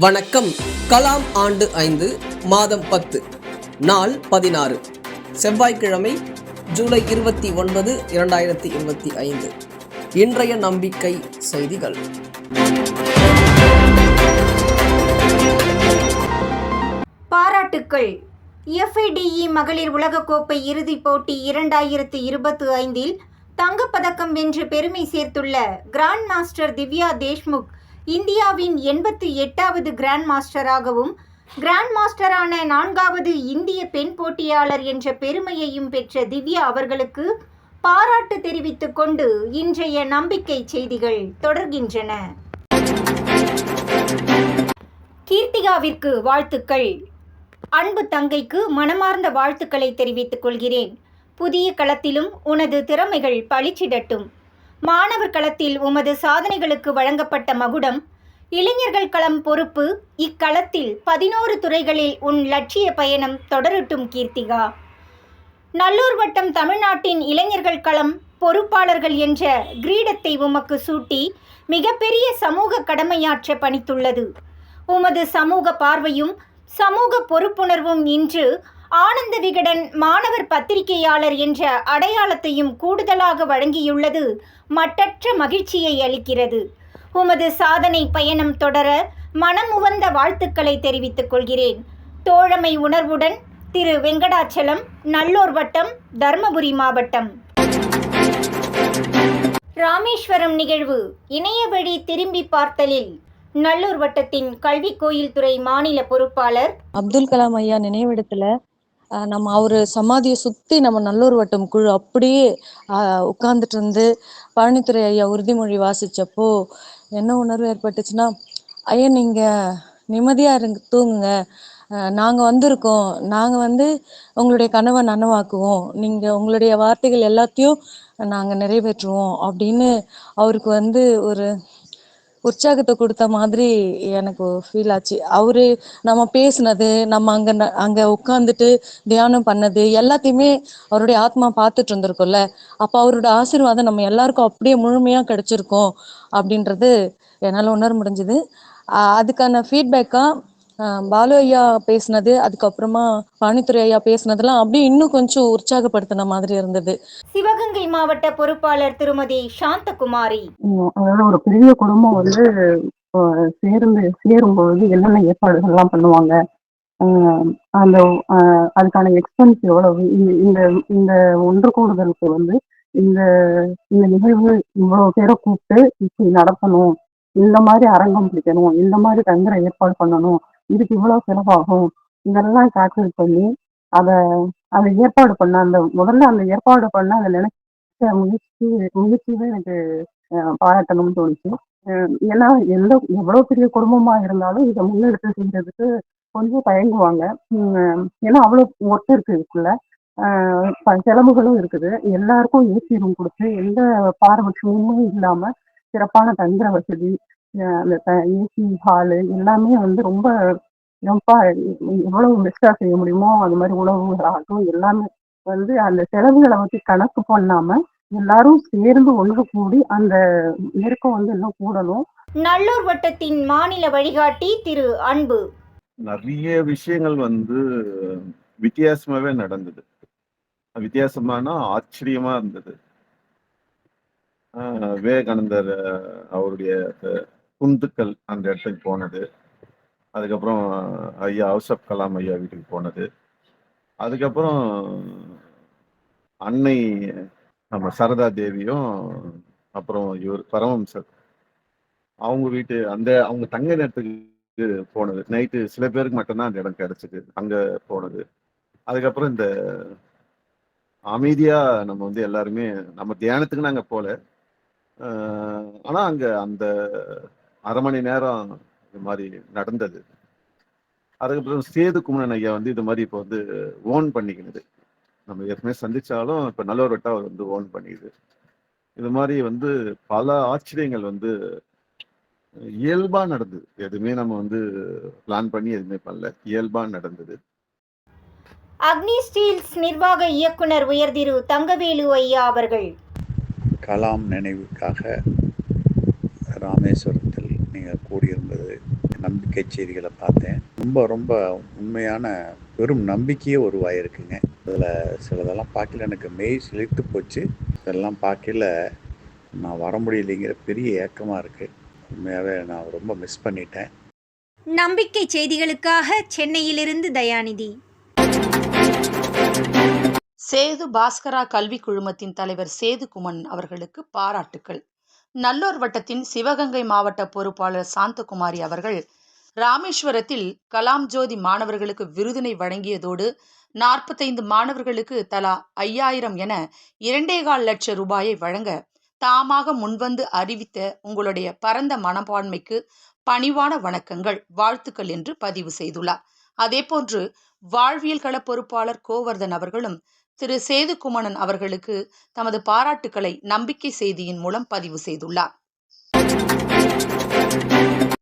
வணக்கம். கலாம் ஆண்டு ஐந்து மாதம் பத்து நாள் பதினாறு. செவ்வாய்க்கிழமை ஜூலை இருபத்தி ஒன்பது இரண்டாயிரத்தி இருபத்தி ஐந்து. இன்றைய நம்பிக்கை செய்திகள். பாராட்டுக்கள். எஃப்ஐடிஇ மகளிர் உலகக்கோப்பை இறுதிப் போட்டி இரண்டாயிரத்தி இருபத்தி ஐந்தில் தங்கப்பதக்கம் வென்று பெருமை சேர்த்துள்ள கிராண்ட் மாஸ்டர் திவ்யா தேஷ்முக் இந்தியாவின் எண்பத்தி எட்டாவது கிராண்ட் மாஸ்டராகவும் கிராண்ட் மாஸ்டரான நான்காவது இந்திய பெண் போட்டியாளர் என்ற பெருமையையும் பெற்ற திவ்யா அவர்களுக்கு பாராட்டு தெரிவித்துக் கொண்டு இன்றைய நம்பிக்கை செய்திகள் தொடர்கின்றன. கீர்த்திகாவிற்கு வாழ்த்துக்கள். அன்பு தங்கைக்கு மனமார்ந்த வாழ்த்துக்களை தெரிவித்துக் கொள்கிறேன். புதிய களத்திலும் உனது திறமைகள் பளிச்சிடட்டும். மாணவர் களத்தில் உமது சாதனைகளுக்கு வழங்கப்பட்ட மகுடம் இளைஞர்கள் களம் பொறுப்பு இக்களத்தில் பதினோரு துறைகளில் உன் லட்சிய பயணம் தொடரட்டும் கீர்த்திகா. நல்லூர் வட்டம் தமிழ்நாட்டின் இளைஞர்கள் களம் பொறுப்பாளர்கள் என்ற கிரீடத்தை உமக்கு சூட்டி மிகப்பெரிய சமூக கடமையாற்ற பணித்துள்ளது. உமது சமூக பார்வையும் சமூக பொறுப்புணர்வும் இன்று ஆனந்த விகடன் மாணவர் பத்திரிகையாளர் என்ற அடையாளத்தையும் கூடுதலாக வழங்கியுள்ளது. மட்டற்ற மகிழ்ச்சியை அளிக்கிறது. உமது சாதனை பயணம் தொடர மனமுவந்த வாழ்த்துக்களை தெரிவித்துக் கொள்கிறேன். தோழமை உணர்வுடன் திரு வெங்கடாச்சலம் நல்லூர் வட்டம் தர்மபுரி மாவட்டம். ராமேஸ்வரம் நிகழ்வு இணைய வழி திரும்பி பார்த்தலில் நல்லூர் வட்டத்தின் கல்வி கோயில் துறை மாநில பொறுப்பாளர் அப்துல் கலாம் ஐயா நினைவிடத்துல நம்ம அவரு சமாதியை சுத்தி நம்ம நல்லூர் வட்டம் குழு அப்படியே ஆஹ் உட்கார்ந்துட்டு இருந்து பழனித்துறை ஐயா உறுதிமொழி வாசிச்சப்போ என்ன உணர்வு ஏற்பட்டுச்சுன்னா ஐயா நீங்க நிம்மதியாக இருங்க தூங்குங்க. நாங்கள் நாங்க வந்திருக்கோம். நாங்க வந்து உங்களுடைய கனவை நனவாக்குவோம். நீங்க உங்களுடைய வார்த்தைகள் எல்லாத்தையும் நாங்க நிறைவேற்றுவோம். அப்படின்னு அவருக்கு வந்து ஒரு உற்சாகத்தை கொடுத்த மாதிரி எனக்கு ஃபீல் ஆச்சு. அவரு நம்ம பேசுனது நம்ம அங்க ந- அங்க உட்காந்துட்டு தியானம் பண்ணது எல்லாத்தையுமே அவருடைய ஆத்மா பார்த்துட்டு இருந்திருக்கும்ல. அப்ப அவரோட ஆசீர்வாதம் நம்ம எல்லாருக்கும் அப்படியே முழுமையா கிடைச்சிருக்கோம் அப்படின்றது என்னால உணர முடிஞ்சது. அதுக்கான ஃபீட்பேக்கா பாலு ஐயா பேசுனது அதுக்கப்புறமா பழனித்துறை ஐயா பேசுனதெல்லாம் அப்படியே இன்னும் கொஞ்சம் உற்சாகப்படுத்தின மாதிரி இருந்தது. சிவகங்கை மாவட்ட பொறுப்பாளர் திருமதி சாந்தகுமாரி. அதாவது ஒரு பெரிய குடும்பம் வந்து சேர்ந்து சேரும்பொழுது என்னென்ன ஏற்பாடுகள் எல்லாம் பண்ணுவாங்க அந்த அதுக்கான எக்ஸ்பென்ஸ் எவ்வளவு? இந்த இந்த இந்த ஒன்று கூடுதலுக்கு வந்து இந்த இந்த நிகழ்வு இவ்வளவு பேரை கூப்பிட்டு இப்படி நடத்தணும். இந்த மாதிரி அரங்கம் பிடிக்கணும். இந்த மாதிரி தங்குற ஏற்பாடு பண்ணணும். இதுக்கு இவ்வளவு செலவாகும்? இதெல்லாம் கால்குலேட் பண்ணி அதை அதை ஏற்பாடு பண்ண அந்த முதல்ல அந்த ஏற்பாடு பண்ண அதை நினைச்ச முயற்சி முயற்சியே எனக்கு பாராட்டணும்னு தோணுச்சு. ஏன்னா எந்த எவ்வளவு பெரிய குடும்பமா இருந்தாலும் இதை முன்னெடுத்து செய்யறதுக்கு கொஞ்சம் தயங்குவாங்க. ஏன்னா அவ்வளவு ஒர்க் இருக்கு இதுக்குள்ள. செலவுகளும் இருக்குது. எல்லாருக்கும் ஏசி ரூம் கொடுத்து எந்த பாரபட்சமும் இல்லாம சிறப்பான தங்குற வசதி அந்த ஏசி ஹாலு எல்லாமே வந்து ரொம்ப ரொம்ப எவ்வளவு பெஸ்டா செய்ய முடியுமோ அது மாதிரி உணவுகளாகட்டும் எல்லாமே வந்து அந்த செலவுகளை பத்தி கணக்கு பண்ணாம எல்லாரும் சேர்ந்து ஒன்று கூடி அந்த நெருக்கம் வந்து இன்னும் கூடணும். நல்லூர் வட்டத்தின் மாநில வழிகாட்டி திரு அன்பு. நிறைய விஷயங்கள் வந்து வித்தியாசமாவே நடந்தது. வித்தியாசமான ஆச்சரியமா இருந்தது. ஆஹ் விவேகானந்தர் அவருடைய குந்துக்கள் அந்த இடத்துக்கு போனது. அதுக்கப்புறம் ஐயா அவுசப் கலாம் ஐயா வீட்டுக்கு போனது. அதுக்கப்புறம் அன்னை நம்ம சரதா தேவியும் அப்புறம் இவர் பரமம்சர் அவங்க வீட்டு அந்த அவங்க தங்க நேரத்துக்கு போனது. நைட்டு சில பேருக்கு மட்டும்தான் அந்த இடம் கிடைச்சிது. அங்கே போனது. அதுக்கப்புறம் இந்த அமைதியா நம்ம வந்து எல்லாருமே நம்ம தியானத்துக்கு நாங்கள் போல. ஆனால் அங்கே அந்த அரை மணி நேரம் இது மாதிரி நடந்தது. அதுக்கப்புறம் சேது குமரன் ஐயா வந்து இது மாதிரி இப்போ வந்து ஓன் பண்ணிக்கினது. நம்ம ஏற்கனவே சந்திச்சாலும் இப்ப வட்டா அவர் வந்து ஓன் பண்ணிக்குது. இது மாதிரி வந்து பல ஆச்சரியங்கள் வந்து இயல்பா நடந்தது. எதுவுமே நம்ம வந்து பிளான் பண்ணி எதுவுமே பண்ணல. இயல்பா நடந்தது. அக்னி ஸ்டீல்ஸ் நிர்வாக இயக்குனர் உயர்திரு தங்கவேலு ஐயா அவர்கள். கலாம் நினைவுக்காக ராமேஸ்வரத்தில் நீங்கள் கூடியிருந்தது நம்பிக்கை செய்திகளை பார்த்தேன். ரொம்ப ரொம்ப உண்மையான பெரும் நம்பிக்கையே உருவாயிருக்குங்க. அதில் சிலதெல்லாம் பார்க்கல எனக்கு மெய் சிலிர்த்து போச்சு. இதெல்லாம் பார்க்கல நான் வர முடியலைங்கிற பெரிய ஏக்கமாக இருக்குது உண்மையாகவே நான் ரொம்ப மிஸ் பண்ணிட்டேன். நம்பிக்கை செய்திகளுக்காக சென்னையிலிருந்து தயாநிதி. சேது பாஸ்கரா கல்வி குழுமத்தின் தலைவர் சேது குமன் அவர்களுக்கு பாராட்டுக்கள். நல்லூர் வட்டத்தின் சிவகங்கை மாவட்ட பொறுப்பாளர் சாந்தகுமாரி அவர்கள் ராமேஸ்வரத்தில் கலாம் ஜோதி மாணவர்களுக்கு விருதினை வழங்கியதோடு நாற்பத்தைந்து மாணவர்களுக்கு தலா ஐயாயிரம் என இரண்டே கால் லட்சம் ரூபாயை வழங்க தாமாக முன்வந்து அறிவித்த உங்களுடைய பரந்த மனப்பான்மைக்கு பணிவான வணக்கங்கள் வாழ்த்துக்கள் என்று பதிவு செய்துள்ளார். அதேபோன்று வாழ்வியல் கள பொறுப்பாளர் கோவர்தன் அவர்களும் திரு சேதுகுமணன் அவர்களுக்கு தமது பாராட்டுக்களை நம்பிக்கை செய்தியின் மூலம் பதிவு செய்துள்ளார்.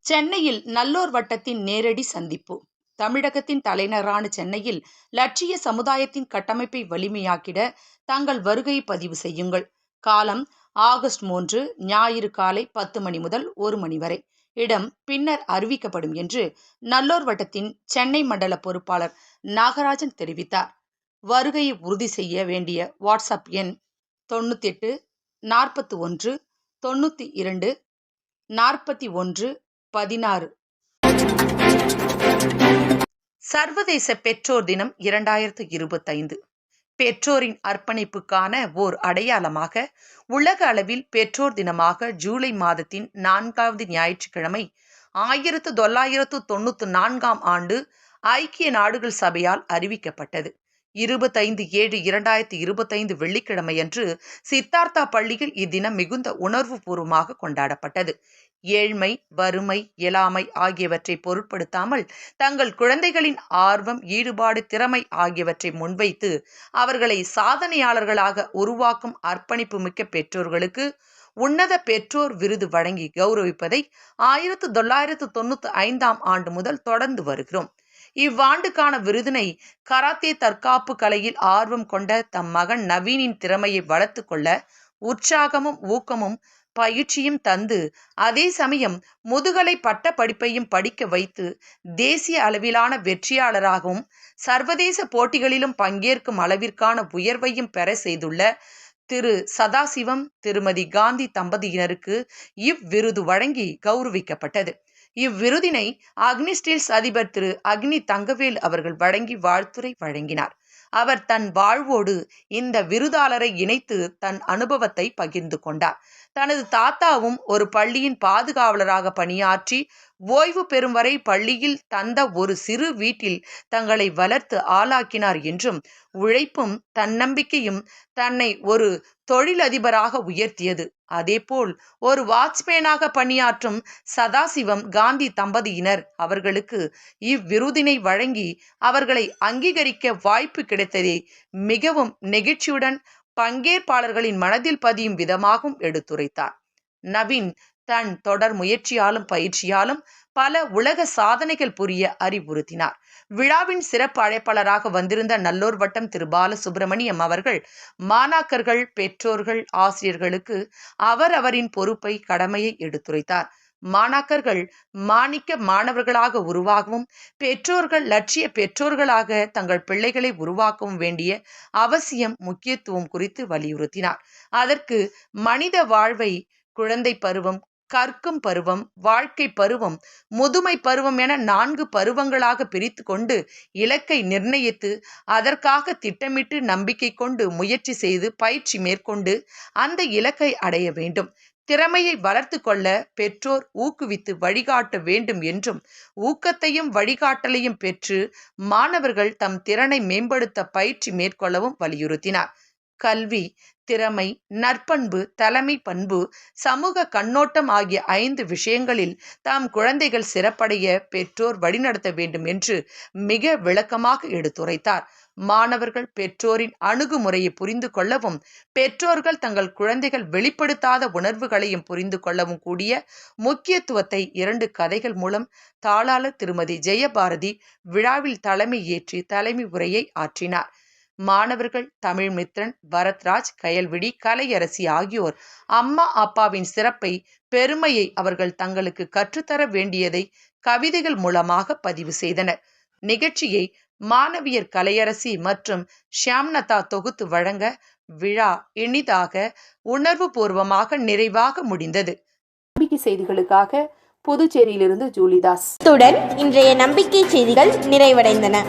சென்னையில் நல்லோர் வட்டத்தின் நேரடி சந்திப்பு. தமிழகத்தின் தலைநகரான சென்னையில் லட்சிய சமுதாயத்தின் கட்டமைப்பை வலிமையாக்கிட தங்கள் வருகையை பதிவு செய்யுங்கள். காலம் ஆகஸ்ட் மூன்று ஞாயிறு காலை பத்து மணி முதல் ஒரு மணி வரை. இடம் பின்னர் அறிவிக்கப்படும் என்று நல்லோர் வட்டத்தின் சென்னை மண்டல பொறுப்பாளர் நாகராஜன் தெரிவித்தார். வருகையை உறுதி செய்ய வேண்டிய வாட்ஸ்அப் எண் தொண்ணூற்றி எட்டு நாற்பத்தி ஒன்று தொண்ணூற்றி இரண்டு நாற்பத்தி ஒன்று பதினாறு. சர்வதேச பெற்றோர் தினம் இரண்டாயிரத்து இருபத்தைந்து. பெற்றோரின் அர்ப்பணிப்புக்கான ஓர் அடையாளமாக உலக அளவில் பெற்றோர் தினமாக ஜூலை மாதத்தின் நான்காவது ஞாயிற்றுக்கிழமை ஆயிரத்து தொள்ளாயிரத்து தொண்ணூற்று நான்காம் ஆண்டு ஐக்கிய நாடுகள் சபையால் அறிவிக்கப்பட்டது. இருபத்தைந்து ஏழு இரண்டாயிரத்தி இருபத்தைந்து வெள்ளிக்கிழமையன்று சித்தார்த்தா பள்ளியில் இத்தினம் மிகுந்த உணர்வுபூர்வமாக கொண்டாடப்பட்டது. ஏழ்மை வறுமை இயலாமை ஆகியவற்றை பொருட்படுத்தாமல் தங்கள் குழந்தைகளின் ஆர்வம் ஈடுபாடு திறமை ஆகியவற்றை முன்வைத்து அவர்களை சாதனையாளர்களாக உருவாக்கும் அர்ப்பணிப்பு மிக்க பெற்றோர்களுக்கு உன்னத பெற்றோர் விருது வழங்கி கௌரவிப்பதை ஆயிரத்து தொள்ளாயிரத்து தொண்ணூற்றி ஐந்தாம் ஆண்டு முதல் தொடர்ந்து வருகிறோம். இவ்வாண்டுக்கான விருதினை கராத்தே தற்காப்பு கலையில் ஆர்வம் கொண்ட தம் மகன் நவீனின் திறமையை வளர்த்து கொள்ள உற்சாகமும் ஊக்கமும் பயிற்சியும் தந்து அதே சமயம் முதுகலை பட்ட படிப்பையும் படிக்க வைத்து தேசிய அளவிலான வெற்றியாளராகவும் சர்வதேச போட்டிகளிலும் பங்கேற்கும் அளவிற்கான உயர்வையும் பெற செய்துள்ள திரு சதாசிவம் திருமதி காந்தி தம்பதியினருக்கு இவ்விருது வழங்கி கௌரவிக்கப்பட்டது. இவ்விருதினை அக்னி ஸ்டீல்ஸ் அதிபர் திரு அக்னி தங்கவேல் அவர்கள் வழங்கி வாழ்த்துரை வழங்கினார். அவர் தன் வாழ்வோடு இந்த விருதாளரை இணைத்து தன் அனுபவத்தை பகிர்ந்து கொண்டார். தனது தாத்தாவும் ஒரு பள்ளியின் பாதுகாவலராக பணியாற்றி ஓய்வு பெறும் வரை பள்ளியில் தந்த ஒரு சிறு வீட்டில் தங்களை வளர்த்து ஆளாக்கினார் என்றும் உழைப்பும் தன்னம்பிக்கையும் தன்னை ஒரு தொழிலதிபராக உயர்த்தியது. அதேபோல் ஒரு வாட்ச்மேனாக பணியாற்றும் சதாசிவம் காந்தி தம்பதியினர் அவர்களுக்கு இவ்விருதினை வழங்கி அவர்களை அங்கீகரிக்க வாய்ப்பு கிடைத்ததை மிகவும் நெகிழ்ச்சியுடன் பங்கேற்பாளர்களின் மனதில் பதியும் விதமாகவும் எடுத்துரைத்தார். நவீன் தன் தொடர் முயற்சியாலும் பயிற்சியாலும் பல உலக சாதனைகள் புரிய அறிவுறுத்தினார். விழாவின் சிறப்பு அழைப்பாளராக வந்திருந்த நல்லூர் வட்டம் திரு பாலசுப்பிரமணியம் அவர்கள் மாணாக்கர்கள் பெற்றோர்கள் ஆசிரியர்களுக்கு அவரவரின் பொறுப்பை கடமையை எடுத்துரைத்தார். மாணாக்கர்கள் மாணிக்க மாணவர்களாக உருவாகவும் பெற்றோர்கள் லட்சிய பெற்றோர்களாக தங்கள் பிள்ளைகளை உருவாக்கவும் வேண்டிய அவசியம் முக்கியத்துவம் குறித்து வலியுறுத்தினார். அதற்கு மனித வாழ்வை குழந்தை பருவம் கற்கும் பருவம் வாழ்க்கை பருவம் முதுமை பருவம் என நான்கு பருவங்களாக பிரித்து கொண்டு இலக்கை நிர்ணயித்து அதற்காக திட்டமிட்டு நம்பிக்கை கொண்டு முயற்சி செய்து பயிற்சி மேற்கொண்டு அந்த இலக்கை அடைய வேண்டும். திறமையை வளர்த்து கொள்ள பெற்றோர் ஊக்குவித்து வழிகாட்ட வேண்டும் என்றும் ஊக்கத்தையும் வழிகாட்டலையும் பெற்று மாணவர்கள் தம் திறனை மேம்படுத்த பயிற்சி மேற்கொள்ளவும் வலியுறுத்தினார். கல்வி திறமை நற்பண்பு தலைமை பண்பு சமூக கண்ணோட்டம் ஆகிய ஐந்து விஷயங்களில் தாம் குழந்தைகள் சிறப்படைய பெற்றோர் வழிநடத்த வேண்டும் என்று மிக விளக்கமாக எடுத்துரைத்தார். மாணவர்கள் பெற்றோரின் அணுகுமுறையை புரிந்து கொள்ளவும் பெற்றோர்கள் தங்கள் குழந்தைகள் வெளிப்படுத்தாத உணர்வுகளையும் புரிந்து கொள்ளவும் கூடிய முக்கியத்துவத்தை இரண்டு கதைகள் மூலம் தாளாளர் திருமதி ஜெயபாரதி விழாவில் தலைமை ஏற்றி தலைமை உரையை ஆற்றினார். மாணவர்கள் தமிழ்மித்ரன் பரத்ராஜ் கயல்விழி கலையரசி ஆகியோர். அம்மா அப்பாவின் சிறப்பை பெருமையை அவர்கள் தங்களுக்கு கற்றுத்தர வேண்டியதை கவிதைகள் மூலமாக பதிவு செய்தனர். நிகழ்ச்சியை மாணவியர் கலையரசி மற்றும் ஷியாம்னதா தொகுத்து வழங்க விழா இனிதாக உணர்வு பூர்வமாக நிறைவாக முடிந்தது. நம்பிக்கை செய்திகளுக்காக புதுச்சேரியிலிருந்து ஜூலிதாஸ். இன்றைய நம்பிக்கை செய்திகள் நிறைவடைந்தன.